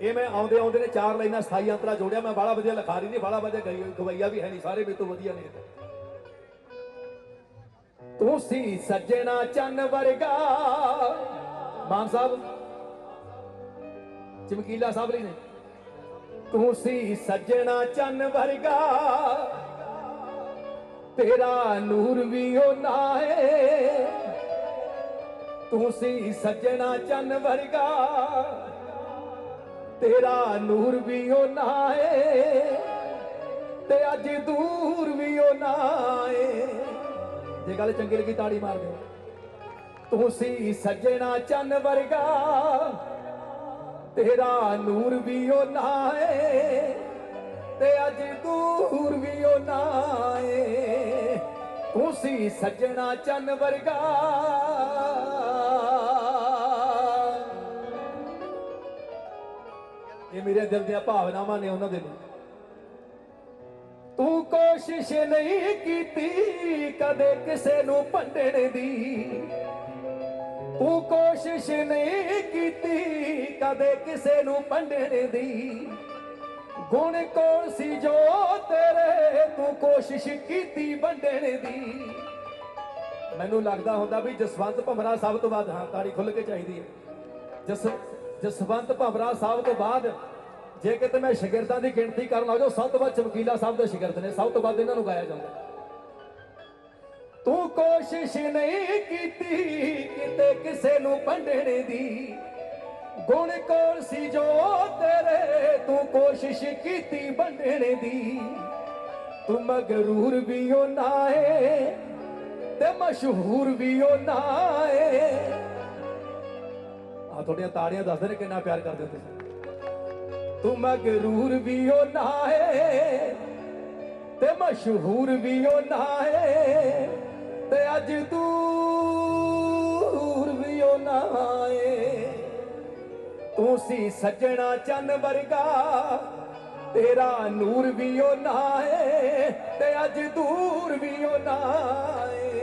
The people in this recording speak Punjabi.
ਇਹ ਮੈਂ ਆਉਂਦੇ ਆਉਂਦੇ ਨੇ ਚਾਰ ਲਾਈਨਾਂ ਸਥਾਈ ਅੰਤਰਾ ਜੋੜਿਆ, ਮੈਂ ਬਾਲਾ ਵਧੀਆ ਲਿਖਾਰੀ ਨਹੀਂ ਬਾਲਾ ਵਧੀਆ ਗਈ ਗਵਈਆ ਵੀ ਹੈ ਨਹੀਂ, ਸਾਰੇ ਮੇਰੇ ਤੋਂ ਵਧੀਆ ਨੇ ਤੂੰ ਸੱਜਣਾ ਚੰਨ ਵਰਗਾ ਮਾਨ ਸਾਹਿਬ, ਚਮਕੀਲਾ ਸਾਹਿਬ ਲਈ ਨੇ। ਤੂੰ ਸੱਜਣਾ ਚੰਨ ਵਰਗਾ, ਤੇਰਾ ਨੂਰ ਵੀ ਉਹ ਨਾ ਏ ਤੂੰ ਸੱਜਣਾ ਚੰਨ ਵਰਗਾ ਤੇਰਾ ਨੂਰ ਵੀ ਉਹ ਏ ਤੇ ਅੱਜ ਦੂਰ ਵੀ ਉਹ ਏ ਜੇ ਗੱਲ ਚੰਗੀ ਲੱਗੀ ਤਾੜੀ ਮਾਰ ਦਿਓ। ਤੂੰ ਸੀ ਸੱਜਣਾ ਚੰਨ ਵਰਗਾ, ਤੇਰਾ ਨੂਰ ਵੀ ਉਹ ਏ ਤੇ ਅੱਜ ਦੂਰ ਵੀ ਉਹ ਨਾ ਏ ਤੂੰ ਸੀ ਸੱਜਣਾ ਚੰਨ ਵਰਗਾ ਇਹ ਮੇਰੇ ਦਿਲ ਦੀਆਂ ਭਾਵਨਾਵਾਂ ਨੇ ਉਹਨਾਂ ਦੇ ਲਈ। ਤੂੰ ਕੋਸ਼ਿਸ਼ ਨਹੀਂ ਕੀਤੀ ਕਦੇ ਕਿਸੇ ਨੂੰ ਭੰਡਣ ਦੀ। ਤੂੰ ਕੋਸ਼ਿਸ਼ ਨਹੀਂ ਕੀਤੀ ਕਦੇ ਕਿਸੇ ਨੂੰ ਭੰਡਣ ਦੀ। ਗੁਣ ਕੌਣ ਸੀ ਜੋ ਤੇਰੇ, ਤੂੰ ਕੋਸ਼ਿਸ਼ ਕੀਤੀ ਵੰਡਣ ਦੀ। ਮੈਨੂੰ ਲੱਗਦਾ ਹੁੰਦਾ ਵੀ ਜਸਵੰਤ ਭਮਰਾ ਸਭ ਤੋਂ ਵੱਧ ਹਾਂ, ਤਾੜੀ ਖੁੱਲ ਕੇ ਚਾਹੀਦੀ ਹੈ। ਜਸ ਜਸਵੰਤ ਭਮਰਾ ਸਾਹਿਬ ਤੋਂ ਬਾਅਦ ਜੇ ਕਿਤੇ ਮੈਂ ਸ਼ਾਗਿਰਦਾਂ ਦੀ ਗਿਣਤੀ ਕਰਨ ਆ ਜਾਓ ਸਭ ਤੋਂ ਵੱਧ ਚਮਕੀਲਾ ਸਾਹਿਬ ਦੇ ਸ਼ਾਗਿਰਦ ਨੇ, ਸਭ ਤੋਂ ਵੱਧ ਇਹਨਾਂ ਨੂੰ ਗਾਇਆ ਜਾਂਦਾ। ਤੂੰ ਕੋਸ਼ਿਸ਼ ਨਹੀਂ ਕੀਤੀ ਕਿਤੇ ਕਿਸੇ ਨੂੰ ਭੰਡਣ ਦੀ। ਗੁਣ ਕੌਣ ਸੀ ਜੋ ਤੇਰੇ, ਤੂੰ ਕੋਸ਼ਿਸ਼ ਕੀਤੀ ਵੰਡਣ ਦੀ। ਤੂੰ ਮਗਰੂਰ ਵੀ ਉਹ ਨਾ ਏ ਤੇ ਮਸ਼ਹੂਰ ਵੀ ਉਹ ਨਾਏ। ਆ ਤੁਹਾਡੀਆਂ ਤਾੜੀਆਂ ਦੱਸਦੇ ਨੇ ਕਿੰਨਾ ਪਿਆਰ ਕਰਦੇ ਹੋ ਤੁਸੀਂ। ਤੂੰ ਮਗਰੂਰ ਵੀ ਉਹ ਨਾ ਹੈ ਤੇ ਮਸ਼ਹੂਰ ਵੀ ਉਹ ਨਾ ਏ ਤੇ ਅੱਜ ਦੂਰ ਵੀ ਉਹ ਨਾ ਏ ਤੂੰ ਸੀ ਸੱਜਣਾ ਚੰਨ ਵਰਗਾ, ਤੇਰਾ ਨੂਰ ਵੀ ਉਹ ਨਾ ਹੈ ਤੇ ਅੱਜ ਦੂਰ ਵੀ ਉਹ ਨਾ ਏ